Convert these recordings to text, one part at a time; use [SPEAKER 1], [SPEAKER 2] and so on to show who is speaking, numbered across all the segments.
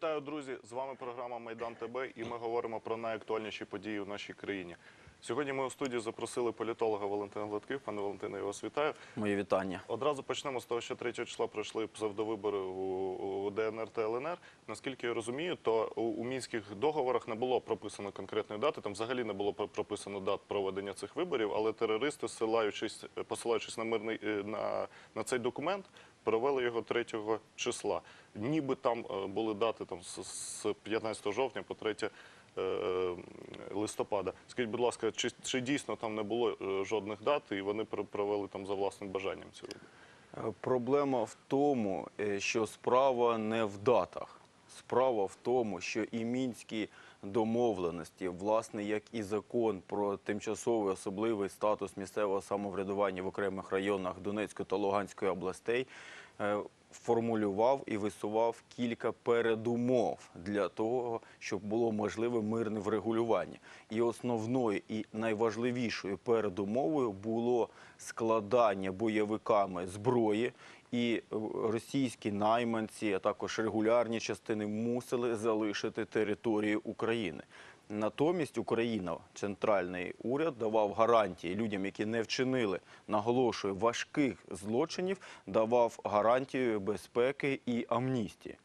[SPEAKER 1] Вітаю, друзі! З вами програма Майдан ТБ, і ми говоримо про найактуальніші події в нашій країні. Сьогодні ми у студію запросили політолога Валентина Гладких. Пане Валентине, я вас вітаю.
[SPEAKER 2] Мої вітання.
[SPEAKER 1] Одразу почнемо з того, що 3 числа пройшли псевдовибори у, ДНР та ЛНР. Наскільки я розумію, то у, мінських договорах не було прописано конкретної дати. Там взагалі не було про- прописано дат проведення цих виборів, але терористи, посилаючись на мирний е, на, на цей документ, провели його 3 числа. Ніби там е, були дати там з, з 15 жовтня по 3 е, листопада. Скажіть, будь ласка, чи, чи дійсно там не було е, жодних дат, і вони про- провели там за власним бажанням?
[SPEAKER 2] Е, Проблема в тому, е, що справа не в датах. Справа в тому, що і мінські домовленості, власне, як і закон про тимчасовий особливий статус місцевого самоврядування в окремих районах Донецької та Луганської областей, е, формулював і висував кілька передумов для того, щоб було можливе мирне врегулювання. І основною і найважливішою передумовою було складання бойовиками зброї. І російські найманці, а також регулярні частини мусили залишити територію України. Натомість Україна, центральний уряд, давав гарантії людям, які не вчинили, наголошую, важких злочинів, давав гарантію безпеки і амністії.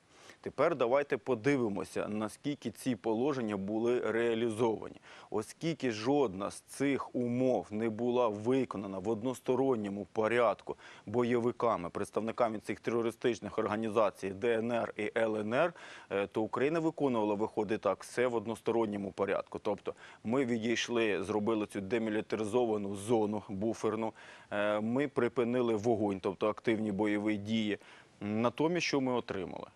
[SPEAKER 2] Тепер давайте подивимося, наскільки ці положення були реалізовані. Оскільки жодна з цих умов не була виконана в односторонньому порядку бойовиками, представниками цих терористичних організацій ДНР і ЛНР, е, то Україна виконувала, виходить так, все в односторонньому порядку. Тобто ми відійшли, зробили цю демілітаризовану зону буферну, е, ми припинили вогонь, тобто активні бойові дії. Натомість, що ми отримали?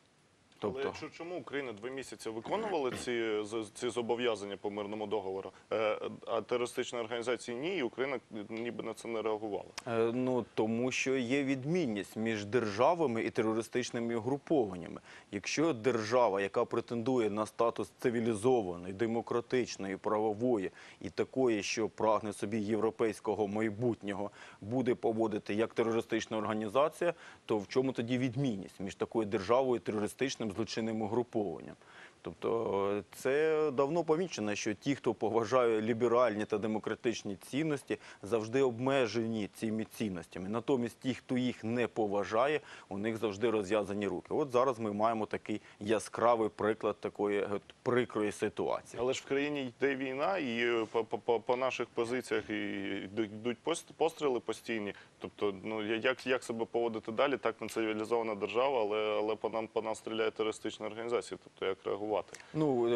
[SPEAKER 1] Але
[SPEAKER 2] Тобто,
[SPEAKER 1] якщо чому Україна два місяці виконувала ці, ці зобов'язання по мирному договору, е, а терористичні організації ні, і Україна ніби на це не реагувала.
[SPEAKER 2] Е, Ну тому що є відмінність між державами і терористичними угрупованнями. Якщо держава, яка претендує на статус цивілізованої, демократичної, правової і такої, що прагне собі європейського майбутнього, буде поводити як терористична організація, то в чому тоді відмінність між такою державою і терористичним злочинним угрупованням? Тобто це давно помічено, що ті, хто поважає ліберальні та демократичні цінності, завжди обмежені цими цінностями. Натомість ті, хто їх не поважає, у них завжди розв'язані руки. От зараз ми маємо такий яскравий приклад такої прикрої ситуації.
[SPEAKER 1] Але ж в країні йде війна, і е, по, по, по, по наших позиціях йдуть- йдуть пост- постріли постійні. Тобто, ну як, як себе поводити далі? Так ми цивілізована держава, але, але по нам по нас стріляє терористична організація. Тобто як реагувати?
[SPEAKER 2] Ну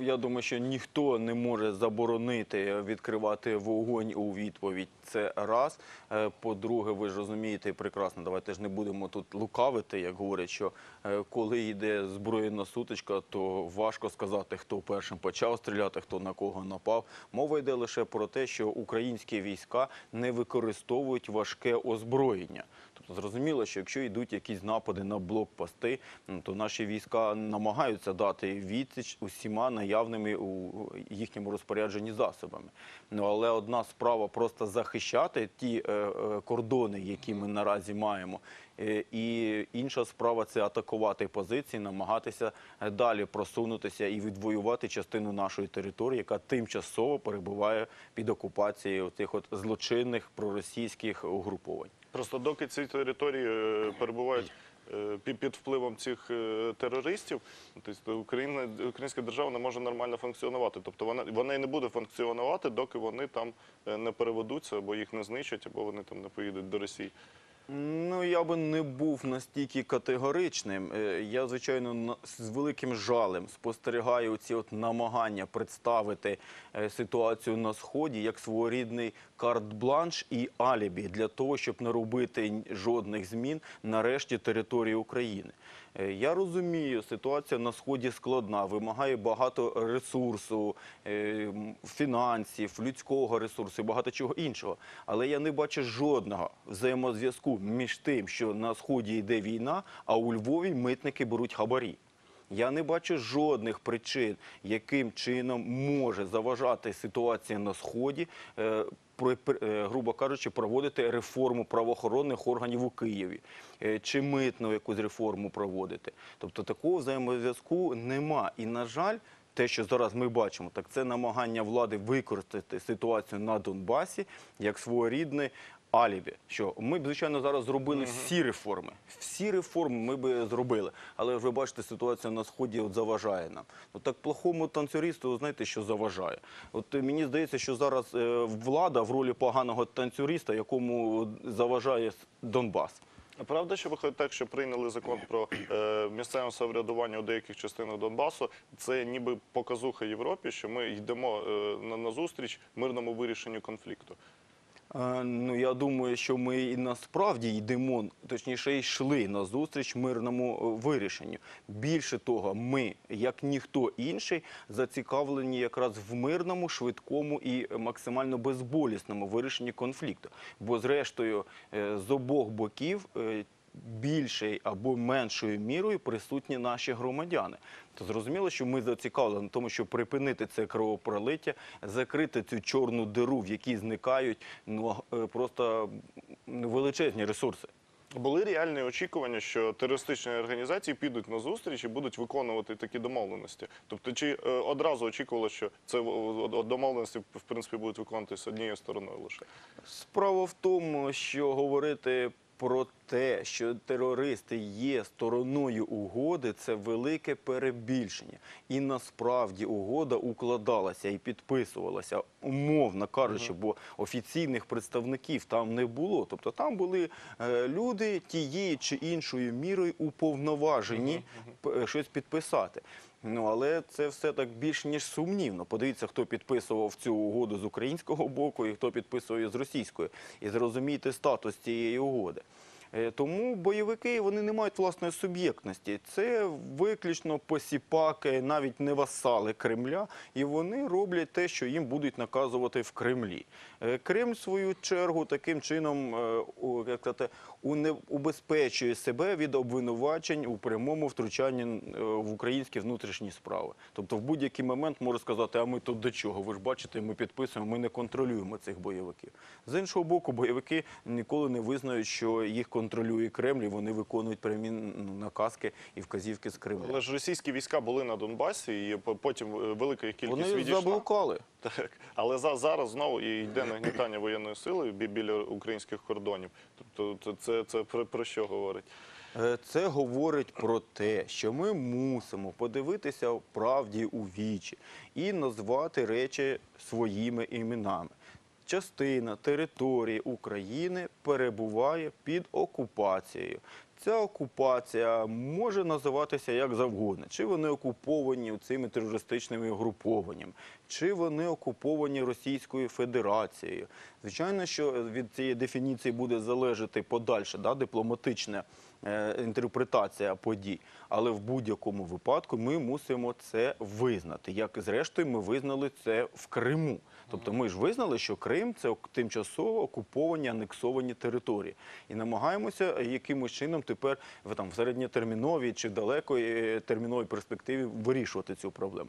[SPEAKER 2] е, я думаю, що ніхто не може заборонити відкривати вогонь у відповідь. Це раз. Е, По-друге, ви ж розумієте прекрасно. Давайте ж не будемо тут лукавити, як говорять, що е, коли йде збройна сутичка, то важко сказати, хто першим почав стріляти, хто на кого напав. Мова йде лише про те, що українські війська не використовують важке озброєння. Тобто зрозуміло, що якщо йдуть якісь напади на блокпости, то наші війська намагаються дати відсіч усіма наявними у їхньому розпорядженні засобами. Ну але одна справа просто захищати ті е, е, кордони, які ми наразі маємо. Е, І інша справа це атакувати позиції, намагатися далі просунутися і відвоювати частину нашої території, яка тимчасово перебуває під окупацією цих от злочинних проросійських угруповань.
[SPEAKER 1] Просто доки ці території е, перебувають е, під, впливом цих е, терористів, тобто українська держава не може нормально функціонувати. Тобто вона, вона і не буде функціонувати, доки вони там не переведуться, або їх не знищать, або вони там не поїдуть до Росії.
[SPEAKER 2] Ну, я би не був настільки категоричним. Е, Я, звичайно, з великим жалем спостерігаю ці от намагання представити е, ситуацію на сході як своєрідний карт-бланш і алібі для того, щоб не робити жодних змін на решті території України. Е, Я розумію, ситуація на сході складна, вимагає багато ресурсу, е, фінансів, людського ресурсу, і багато чого іншого. Але я не бачу жодного взаємозв'язку між тим, що на сході йде війна, а у Львові митники беруть хабарі. Я не бачу жодних причин, яким чином може заважати ситуація на сході. е, е, грубо кажучи, проводити реформу правоохоронних органів у Києві е, чи митну якусь реформу проводити. Тобто такого взаємозв'язку нема. І на жаль, те, що зараз ми бачимо, так це намагання влади використати ситуацію на Донбасі як своєрідне алібі. Що ми б, звичайно, зараз зробили всі реформи. Всі реформи ми б зробили. Але ви бачите, ситуація на сході от заважає нам. Ну так плохому танцюристу, знаєте, що заважає? От е, мені здається, що зараз е, влада в ролі поганого танцюриста, якому заважає Донбас.
[SPEAKER 1] Правда, що виходить так, що прийняли закон про е, місцеве самоврядування у деяких частинах Донбасу. Це ніби показуха Європі, що ми йдемо е, на, на зустріч мирному вирішенню конфлікту.
[SPEAKER 2] Е, Ну, я думаю, що ми і насправді йдемо, точніше, йшли на зустріч мирному е, вирішенню. Більше того, ми, як ніхто інший, зацікавлені якраз в мирному, швидкому і максимально безболісному вирішенні конфлікту. Бо, зрештою, е, з обох боків. Більшою або меншою мірою присутні наші громадяни. То зрозуміло, що ми зацікавлені в тому, щоб припинити це кровопролиття, закрити цю чорну диру, в якій зникають ну, е, просто величезні ресурси.
[SPEAKER 1] Були реальні очікування, що терористичні організації підуть на зустріч і будуть виконувати такі домовленості. Тобто, чи е, одразу очікувало, що це домовленості в принципі будуть виконуватися однією стороною лише?
[SPEAKER 2] Справа в тому, що говорити про те, що терористи є стороною угоди, це велике перебільшення. І насправді угода укладалася і підписувалася умовно кажучи, бо офіційних представників там не було. Тобто там були е, люди тією чи іншою мірою уповноважені п- щось підписати. Ну але це все так більш ніж сумнівно. Подивіться, хто підписував цю угоду з українського боку і хто підписує з російської. І зрозумійте статус цієї угоди. Е, Тому бойовики вони не мають власної суб'єктності. Це виключно посіпаки, навіть не васали Кремля, і вони роблять те, що їм будуть наказувати в Кремлі. Е, Кремль, в свою чергу, таким чином е, як сказати, убезпечує себе від обвинувачень у прямому втручанні в українські внутрішні справи. Тобто, в будь-який момент може сказати, а ми тут до чого? Ви ж бачите, ми підписуємо, ми не контролюємо цих бойовиків. З іншого боку, бойовики ніколи не визнають, що їх контролює Кремль, і вони виконують прямі наказки і вказівки з Кремля.
[SPEAKER 1] Але ж російські війська були на Донбасі, і потім е, велика їх кількість
[SPEAKER 2] Вони
[SPEAKER 1] відійшла.
[SPEAKER 2] заблукали.
[SPEAKER 1] Так, але за, зараз знову і йде нагнітання воєнної сили бі- біля українських кордонів. Тобто це, це, це про, про що говорить?
[SPEAKER 2] Е, Це говорить про те, що ми мусимо подивитися правді у вічі і назвати речі своїми іменами. Частина території України перебуває під окупацією. Ця окупація може називатися як завгодно. Чи вони окуповані цими терористичними угрупованнями, чи вони окуповані Російською Федерацією. Звичайно, що від цієї дефініції буде залежати подальше да, дипломатичне е, інтерпретація подій. Але в будь-якому випадку ми мусимо це визнати. Як зрештою ми визнали це в Криму. Тобто ми ж визнали, що Крим це тимчасово окуповані анексовані території, і намагаємося якимось чином тепер в там в середньотерміновій чи далекої терміновій перспективі вирішувати цю проблему.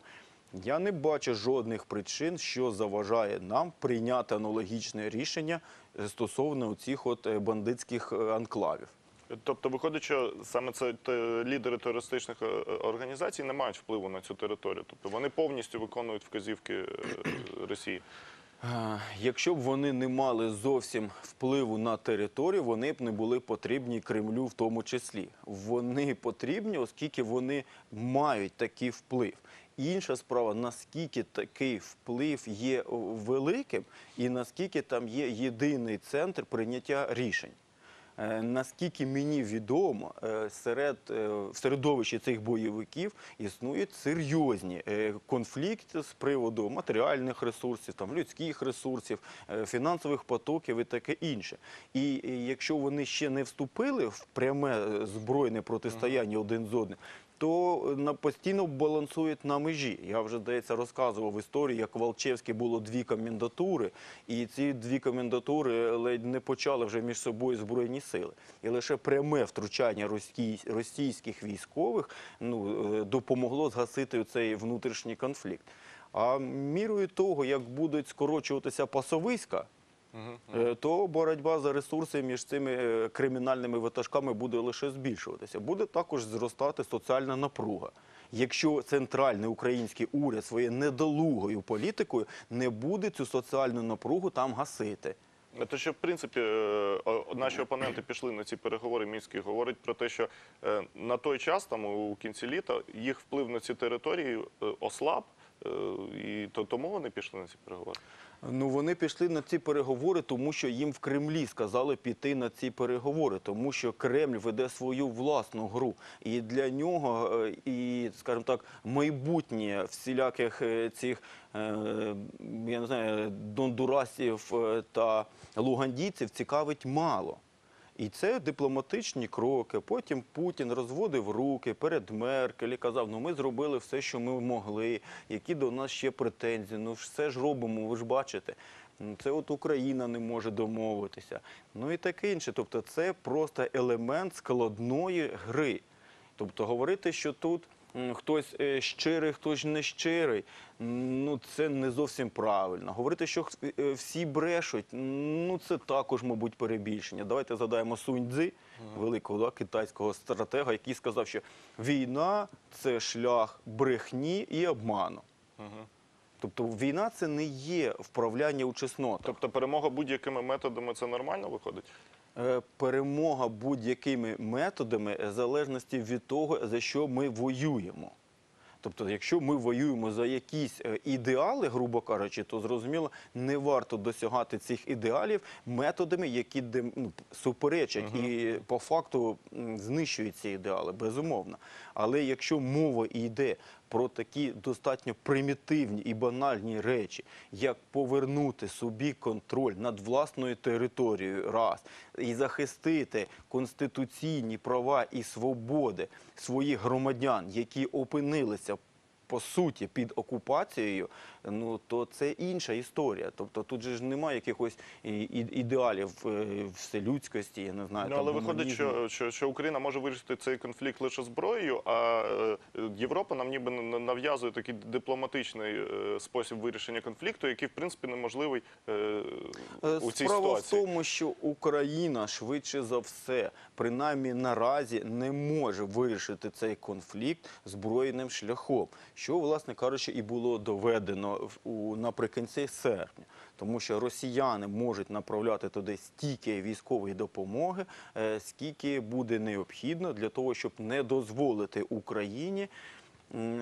[SPEAKER 2] Я не бачу жодних причин, що заважає нам прийняти аналогічне рішення е, стосовно цих е, бандитських е, анклавів.
[SPEAKER 1] Тобто, виходить, що саме це лідери терористичних е, організацій не мають впливу на цю територію. Тобто вони повністю виконують вказівки е, Росії.
[SPEAKER 2] Якщо б вони не мали зовсім впливу на територію, вони б не були потрібні Кремлю в тому числі. Вони потрібні, оскільки вони мають такий вплив. Інша справа, наскільки такий вплив є великим, і наскільки там є єдиний центр прийняття рішень. Е, Наскільки мені відомо, е, серед е, в середовищі цих бойовиків існують серйозні конфлікти з приводу матеріальних ресурсів, там людських ресурсів, фінансових потоків і таке інше. І якщо вони ще не вступили в пряме збройне протистояння один з одним, то е, постійно балансують на межі. Я вже здається розказував в історії, як в Алчевській було дві комендатури, і ці дві комендатури ледь не почали вже між собою збройні сили. І лише пряме втручання російських військових ну, е, допомогло згасити цей внутрішній конфлікт. А мірою того, як будуть скорочуватися пасовиська, то боротьба за ресурси між цими е, кримінальними ватажками буде лише збільшуватися. Буде також зростати соціальна напруга. Якщо центральний український уряд своєю недолугою політикою не буде цю соціальну напругу там гасити.
[SPEAKER 1] Те, що в принципі е, наші опоненти пішли на ці переговори мінські, говорить про те, що е, на той час, там у кінці літа, їх вплив на ці території е, ослаб, е, і то тому вони пішли на ці переговори.
[SPEAKER 2] Ну вони пішли на ці переговори, тому що їм в Кремлі сказали піти на ці переговори, тому що Кремль веде свою власну гру, і для нього е, і, скажімо так, майбутнє всіляких е, цих е, я не знаю дондурасів та лугандійців цікавить мало. І це дипломатичні кроки. Потім Путін розводив руки перед Меркель і казав, ну ми зробили все, що ми могли, які до нас ще претензії, ну все ж робимо, ви ж бачите. Це от Україна не може домовитися. Ну і таке інше. Тобто це просто елемент складної гри. Тобто говорити, що тут хтось е, щирий, хтось не щирий, ну це не зовсім правильно. Говорити, що е, всі брешуть, ну це також, мабуть, перебільшення. Давайте згадаємо Сунь Цзи, великого да, китайського стратега, який сказав, що війна це шлях брехні і обману. Тобто війна це не є вправляння у чеснотах.
[SPEAKER 1] Тобто перемога будь-якими методами це нормально виходить?
[SPEAKER 2] Е, перемога будь-якими методами в залежності від того, за що ми воюємо. Тобто, якщо ми воюємо за якісь е, ідеали, грубо кажучи, то зрозуміло, не варто досягати цих ідеалів методами, які ну, суперечать і по факту знищують ці ідеали, безумовно. Але якщо мова йде про такі достатньо примітивні і банальні речі, як повернути собі контроль над власною територією, раз і захистити конституційні права і свободи своїх громадян, які опинилися. По суті, під окупацією, ну то це інша історія. Тобто тут же ж немає якихось ідеалів е, вселюдськості, я не знаю.
[SPEAKER 1] Ну, але виходить, що, що, що Україна може вирішити цей конфлікт лише зброєю, а е, Європа нам ніби на- нав'язує такий дипломатичний е, спосіб вирішення конфлікту, який в принципі неможливий у цій
[SPEAKER 2] Справа
[SPEAKER 1] ситуації.
[SPEAKER 2] в тому, що Україна швидше за все, принаймні наразі, не може вирішити цей конфлікт збройним шляхом, що, власне кажучи, і було доведено наприкінці серпня. Тому що росіяни можуть направляти туди стільки військової допомоги, е, скільки буде необхідно для того, щоб не дозволити Україні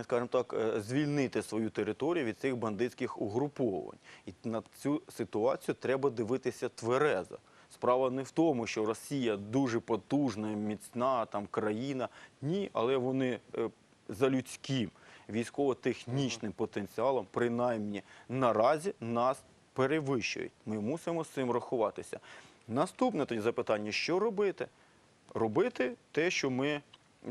[SPEAKER 2] скажімо так, е, звільнити свою територію від цих бандитських угруповань. І на цю ситуацію треба дивитися тверезо. Справа не в тому, що Росія дуже потужна, міцна там країна. Ні, але вони е, за людським військово-технічним потенціалом, принаймні наразі нас перевищують. Ми мусимо з цим рахуватися. Наступне тоді запитання: що робити? робити те, що ми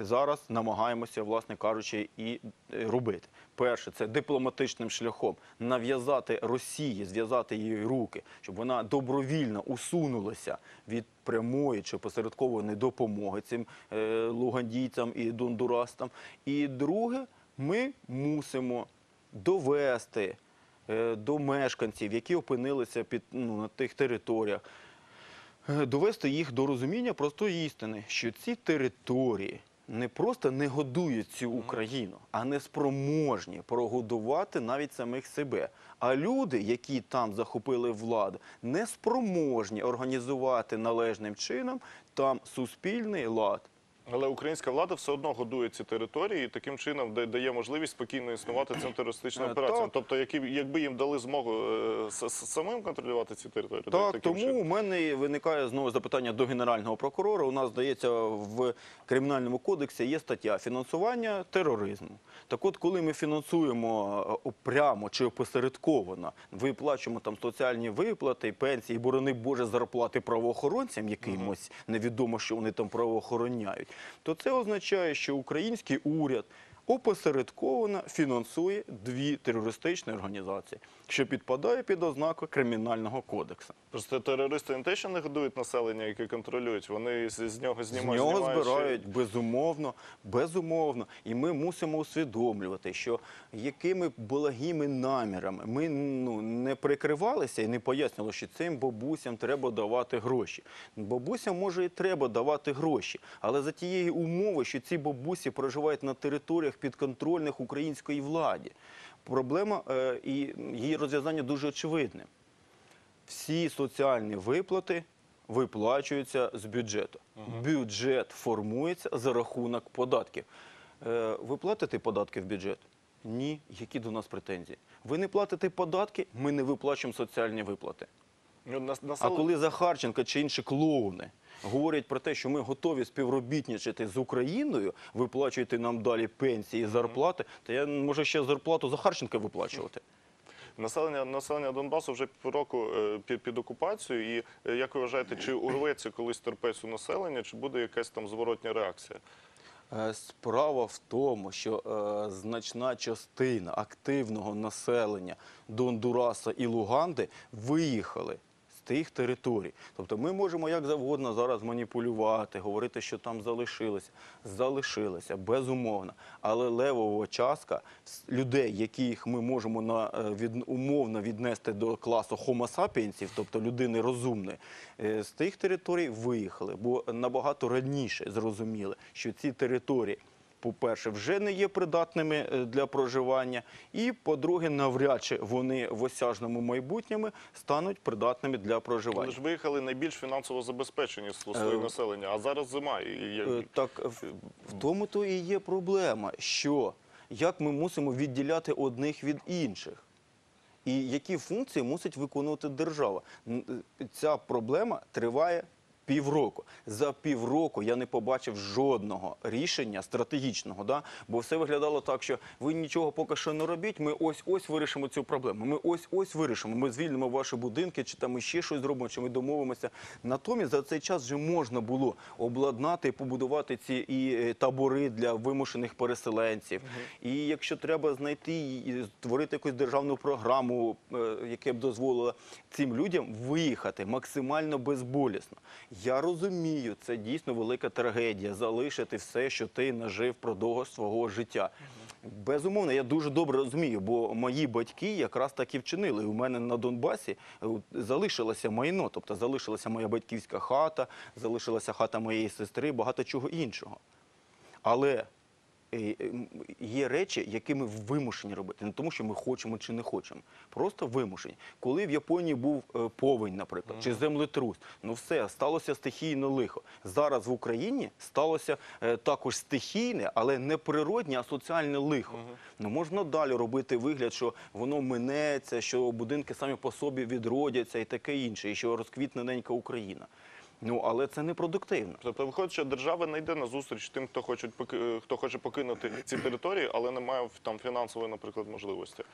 [SPEAKER 2] зараз намагаємося, власне кажучи, і е, робити. Перше, це дипломатичним шляхом нав'язати Росії, зв'язати її руки, щоб вона добровільно усунулася від прямої чи посередкованої допомоги цим е, лугандійцям і дондурастам. І друге, ми мусимо довести е, до мешканців, які опинилися під ну, на тих територіях, е, довести їх до розуміння простої істини, що ці території не просто не годують цю Україну, а не спроможні прогодувати навіть самих себе. А люди, які там захопили владу, не спроможні організувати належним чином там суспільний лад.
[SPEAKER 1] Але українська влада все одно годує ці території і таким чином дає можливість спокійно існувати цим терористичним
[SPEAKER 2] Е,
[SPEAKER 1] операціям. Тобто, якби їм дали змогу е, самим контролювати ці території,
[SPEAKER 2] Так, тому
[SPEAKER 1] чином.
[SPEAKER 2] у мене виникає знову запитання до генерального прокурора. У нас здається в кримінальному кодексі є стаття фінансування тероризму. Так, от, коли ми фінансуємо е, прямо чи опосередковано, виплачуємо там соціальні виплати, пенсії, борони Боже, зарплати правоохоронцям якимось невідомо, що вони там правоохороняють. То це означає, що український уряд опосередковано фінансує дві терористичні організації, що підпадає під ознаку кримінального кодексу.
[SPEAKER 1] Просто терористи не те, що не годують населення, яке контролюють, вони з, з нього
[SPEAKER 2] З
[SPEAKER 1] знімають.
[SPEAKER 2] нього
[SPEAKER 1] знімають
[SPEAKER 2] збирають безумовно, безумовно. І ми мусимо усвідомлювати, що якими благими намірами ми ну, не прикривалися і не пояснювали, що цим бабусям треба давати гроші. Бабусям може і треба давати гроші, але за тієї умови, що ці бабусі проживають на територіях підконтрольних української владі. Проблема е, і її розв'язання дуже очевидне всі соціальні виплати виплачуються з бюджету. Бюджет формується за рахунок податків. Е, ви платите податки в бюджет? Ні. Які до нас претензії? Ви не платите податки, ми не виплачуємо соціальні виплати.
[SPEAKER 1] Ну,
[SPEAKER 2] А коли Захарченко чи інші клоуни говорять про те, що ми готові співробітничати з Україною, виплачуйте нам далі пенсії, зарплати, то я може ще зарплату Захарченка виплачувати.
[SPEAKER 1] Населення, населення Донбасу вже півроку е, під, під окупацією. І е, як ви вважаєте, чи урветься колись терпець у населення, чи буде якась там зворотня реакція?
[SPEAKER 2] Е, Справа в тому, що е, значна частина активного населення Дондураса і Луганди виїхали тих територій. Тобто ми можемо як завгодно зараз маніпулювати, говорити, що там залишилося. Залишилося, безумовно. Але левова частка людей, яких ми можемо на, е, від, умовно віднести до класу sapiensів, тобто людини розумної, е, з тих територій виїхали, бо набагато раніше зрозуміли, що ці території. По-перше, вже не є придатними е, для проживання, і по-друге, навряд чи вони в осяжному майбутньому стануть придатними для проживання.
[SPEAKER 1] Вони ж виїхали найбільш фінансово забезпечені з
[SPEAKER 2] Е,
[SPEAKER 1] населення, а зараз зима. І,
[SPEAKER 2] Е, Так в, тому то і є проблема, що як ми мусимо відділяти одних від інших. І які функції мусить виконувати держава? Ця проблема триває півроку. За півроку я не побачив жодного рішення стратегічного, да? бо все виглядало так, що ви нічого поки що не робіть, ми ось-ось вирішимо цю проблему. Ми ось-ось вирішимо, ми звільнимо ваші будинки, чи там ще щось зробимо, чи ми домовимося. Натомість за цей час вже можна було обладнати і побудувати ці і е, табори для вимушених переселенців. І якщо треба знайти і створити якусь державну програму, е, яке б дозволило цим людям виїхати максимально безболісно. Я розумію, це дійсно велика трагедія залишити все, що ти нажив продовж свого життя. Безумовно, я дуже добре розумію, бо мої батьки якраз так і вчинили. У мене на Донбасі е, залишилося майно, тобто залишилася моя батьківська хата, залишилася хата моєї сестри, багато чого іншого. Але є речі, які ми вимушені робити, не тому, що ми хочемо чи не хочемо. Просто вимушені. Коли в Японії був е, повень, наприклад, чи землетрус, ну все, сталося стихійне лихо. Зараз в Україні сталося е, також стихійне, але не природнє, а соціальне лихо. Ну можна далі робити вигляд, що воно минеться, що будинки самі по собі відродяться і таке інше, і що розквітне ненька Україна. Ну але це не продуктивно.
[SPEAKER 1] Тобто виходить, що держава не йде на зустріч тим, хто хоче, хто хоче покинути ці території, але не має там фінансової, наприклад, можливості.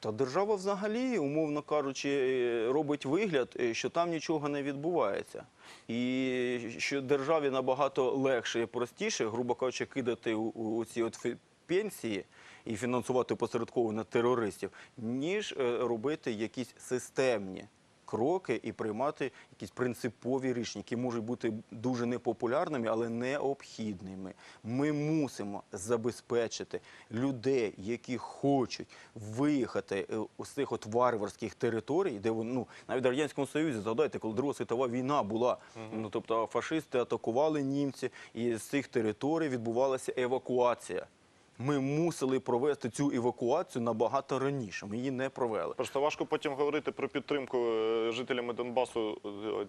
[SPEAKER 2] Та держава взагалі, умовно кажучи, е, робить вигляд, е, що там нічого не відбувається. І що державі набагато легше і простіше, грубо кажучи, кидати у, у ці от пенсії і фінансувати посередковано терористів, ніж е, робити якісь системні кроки і приймати якісь принципові рішення, які можуть бути дуже непопулярними, але необхідними. Ми мусимо забезпечити людей, які хочуть виїхати е, з цих от варварських територій, де вони, ну, навіть в Радянському Союзі, згадайте, коли Друга світова війна була, ну, тобто фашисти атакували німці, і з цих територій відбувалася евакуація. Ми мусили провести цю евакуацію набагато раніше. Ми її не провели.
[SPEAKER 1] Просто важко потім говорити про підтримку е, жителями Донбасу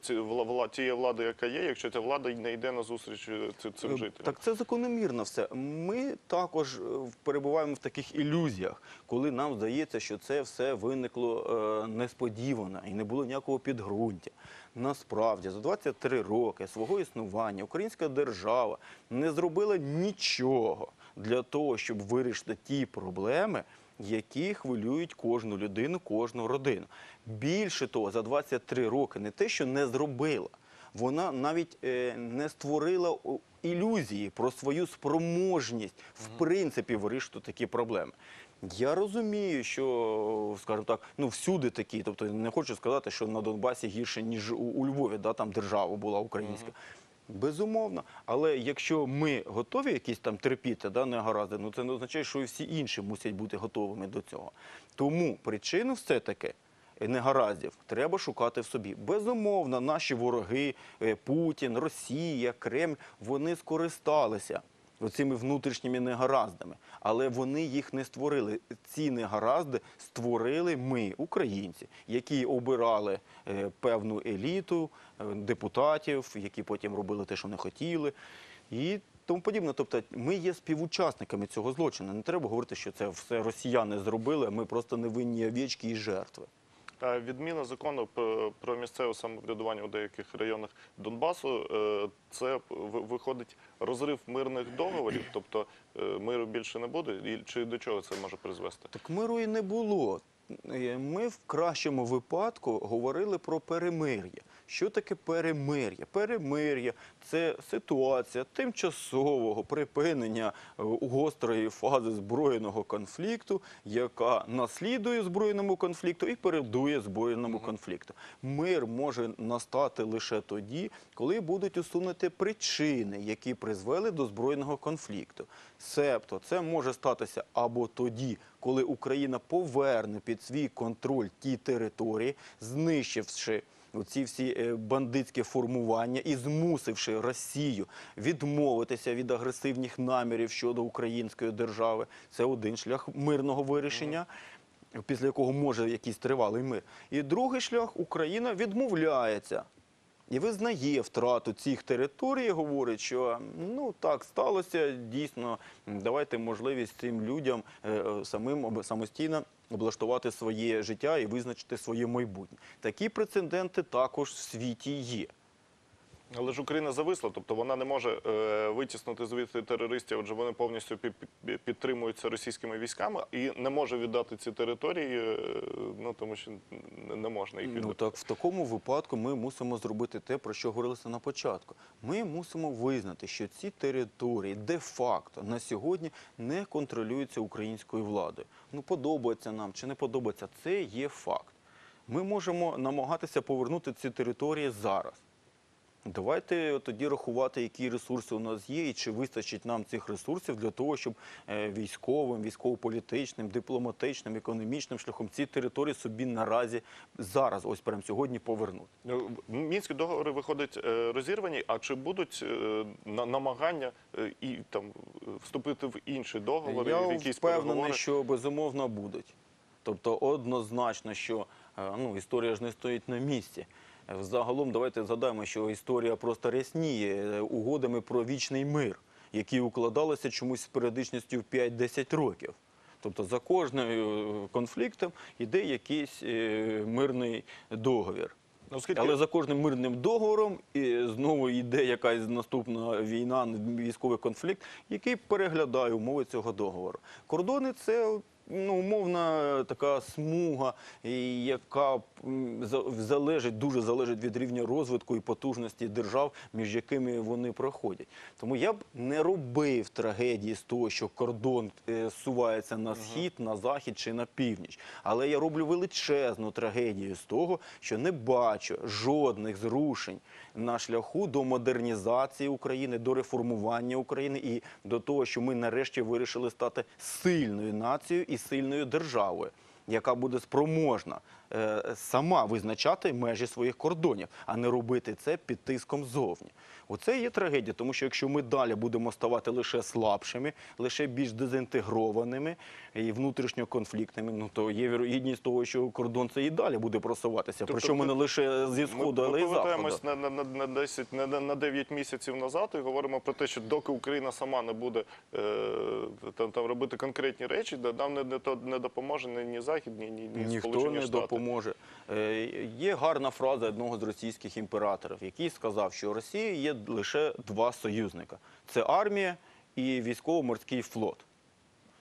[SPEAKER 1] е, тієї влади, яка є, якщо ця влада не йде на зустріч е, цим жителям.
[SPEAKER 2] Так це закономірно все. Ми також перебуваємо в таких ілюзіях, коли нам здається, що це все виникло несподівано і не було ніякого підґрунтя. Насправді, за 23 роки свого існування українська держава не зробила нічого для того, щоб вирішити ті проблеми, які хвилюють кожну людину, кожну родину. Більше того, за 23 роки не те, що не зробила, вона навіть е, не створила ілюзії про свою спроможність в принципі вирішити такі проблеми. Я розумію, що, скажімо так, ну всюди такі. Тобто не хочу сказати, що на Донбасі гірше, ніж у, у Львові, да, там держава була українська. Безумовно, але якщо ми готові якісь там терпіти да, негаразди, ну це не означає, що і всі інші мусять бути готовими до цього. Тому причину все-таки негараздів треба шукати в собі. Безумовно, наші вороги, е, Путін, Росія, Кремль, вони скористалися цими внутрішніми негараздами, але вони їх не створили. Ці негаразди створили ми, українці, які обирали е, певну еліту е, депутатів, які потім робили те, що не хотіли. І тому подібне. Тобто ми є співучасниками цього злочину. Не треба говорити, що це все росіяни зробили, ми просто невинні овечки і жертви.
[SPEAKER 1] Відміна закону про- про місцеве самоврядування у деяких районах Донбасу е, це виходить розрив мирних договорів, тобто е, миру більше не буде. І чи до чого це може призвести?
[SPEAKER 2] Так миру і не було. Е, Ми в кращому випадку говорили про перемир'я. Що таке перемир'я? Перемир'я це ситуація тимчасового припинення е, гострої фази збройного конфлікту, яка наслідує збройному конфлікту і передує збройному конфлікту. Мир може настати лише тоді, коли будуть усунути причини, які призвели до збройного конфлікту. Себто це може статися або тоді, коли Україна поверне під свій контроль ті території, знищивши ці всі е, бандитські формування і змусивши Росію відмовитися від агресивних намірів щодо української держави. Це один шлях мирного вирішення. Після якого може якийсь тривалий мир. І другий шлях Україна відмовляється і визнає втрату цих територій, говорить, що ну так сталося дійсно. Давайте можливість цим людям е, е, самим самостійно облаштувати своє життя і визначити своє майбутнє. Такі прецеденти також в світі є.
[SPEAKER 1] Але ж Україна зависла, тобто вона не може е, витіснути звідти терористів, адже вони повністю пі- пі- підтримуються російськими військами і не може віддати ці території, е, ну тому що не- не можна їх віддати.
[SPEAKER 2] Ну так в такому випадку ми мусимо зробити те, про що говорилося на початку. Ми мусимо визнати, що ці території де-факто на сьогодні не контролюються українською владою. Ну подобається нам чи не подобається, це є факт. Ми можемо намагатися повернути ці території зараз. Давайте тоді рахувати, які ресурси у нас є, і чи вистачить нам цих ресурсів для того, щоб е, військовим, військово-політичним, дипломатичним, економічним шляхом ці території собі наразі зараз, ось прямо сьогодні, повернути.
[SPEAKER 1] Ну, Мінські договори виходять е, розірвані. А чи будуть е, на- намагання і там вступити в інші договори,
[SPEAKER 2] Я
[SPEAKER 1] в якісь
[SPEAKER 2] впевнений,
[SPEAKER 1] переговори?
[SPEAKER 2] що безумовно будуть. Тобто, однозначно, що ну, історія ж не стоїть на місці. Взагалом, давайте згадаємо, що історія просто рясніє е, угодами про вічний мир, які укладалися чомусь з періодичністю в 5-10 років. Тобто за кожним е, конфліктом йде якийсь е, мирний договір.
[SPEAKER 1] Ну, оскільки-
[SPEAKER 2] Але за кожним мирним договором і знову йде якась наступна війна, військовий конфлікт, який переглядає умови цього договору. Кордони це ну, умовна така смуга, яка залежить, дуже залежить від рівня розвитку і потужності держав, між якими вони проходять. Тому я б не робив трагедії з того, що кордон е, зсувається на схід, на захід чи на північ. Але я роблю величезну трагедію з того, що не бачу жодних зрушень на шляху до модернізації України, до реформування України і до того, що ми нарешті вирішили стати сильною нацією і сильною державою. Яка буде спроможна сама визначати межі своїх кордонів, а не робити це під тиском зовні. Оце є трагедія, тому що якщо ми далі будемо ставати лише слабшими, лише більш дезінтегрованими і внутрішньоконфліктними, ну то є вірогідність того, що кордон це і далі буде просуватися.
[SPEAKER 1] Тобто
[SPEAKER 2] Причому
[SPEAKER 1] ми-
[SPEAKER 2] не лише зі сходу,
[SPEAKER 1] ми
[SPEAKER 2] але й заходу.
[SPEAKER 1] повертаємось на, на, на, на 10, на, на 9 місяців назад і говоримо про те, що доки Україна сама не буде е, там, там робити конкретні речі, нам не, не, то- не допоможе ні, ні Захід, ні, ні, ні
[SPEAKER 2] Ніхто
[SPEAKER 1] Сполучені
[SPEAKER 2] не
[SPEAKER 1] Штати.
[SPEAKER 2] Допоможе. Е, Є гарна фраза одного з російських імператорів, який сказав, що Росія є лише два союзника: це армія і військово-морський флот.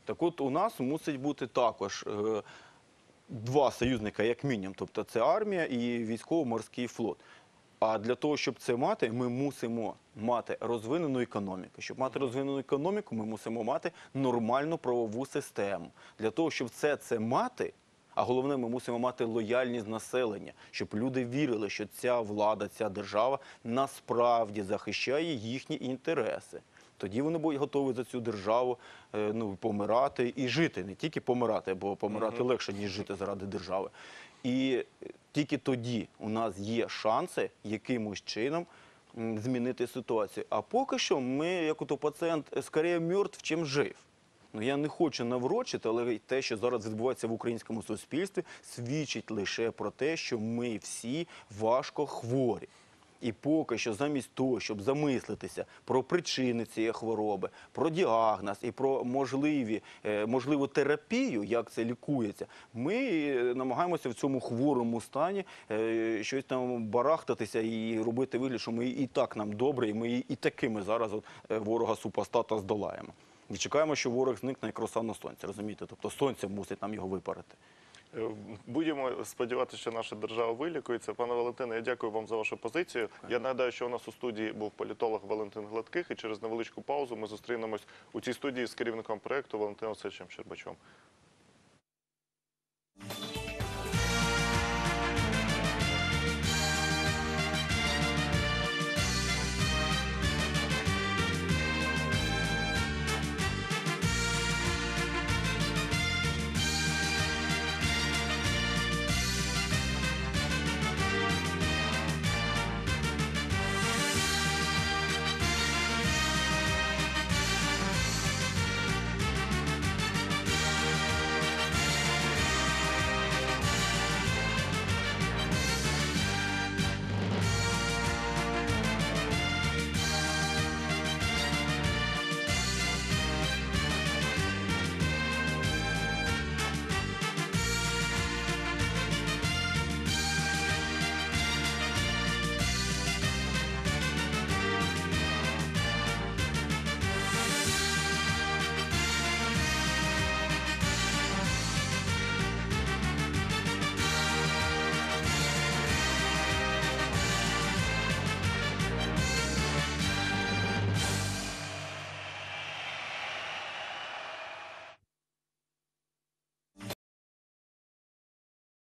[SPEAKER 2] Так от у нас мусить бути також е, два союзника, як мінімум. Тобто це армія і військово-морський флот. А для того, щоб це мати, ми мусимо мати розвинену економіку. Щоб мати розвинену економіку, ми мусимо мати нормальну правову систему. Для того, щоб все це мати, а головне, ми мусимо мати лояльність населення, щоб люди вірили, що ця влада, ця держава насправді захищає їхні інтереси. Тоді вони будуть готові за цю державу е, ну, помирати і жити, не тільки помирати, бо помирати легше, ніж жити заради держави. І е, тільки тоді у нас є шанси якимось чином змінити ситуацію. А поки що ми, як ото пацієнт, е, скоріше мертв, чим жив. Ну я не хочу наврочити, але те, що зараз відбувається в українському суспільстві, свідчить лише про те, що ми всі важко хворі. І поки що, замість того, щоб замислитися про причини цієї хвороби, про діагноз і про можливі, е, можливу терапію, як це лікується, ми е, намагаємося в цьому хворому стані е, щось там барахтатися і робити вигляд, що ми і так нам добре, і ми і такими зараз от, ворога супостата здолаємо. І чекаємо, що ворог зникне як роса на сонці, розумієте? Тобто сонце мусить нам його випарити.
[SPEAKER 1] Е, Будемо сподіватися, що наша держава вилікується. Пане Валентине, я дякую вам за вашу позицію. Я нагадаю, що у нас у студії був політолог Валентин Гладких, і через невеличку паузу ми зустрінемось у цій студії з керівником проєкту Валентином Сечем Щербачом.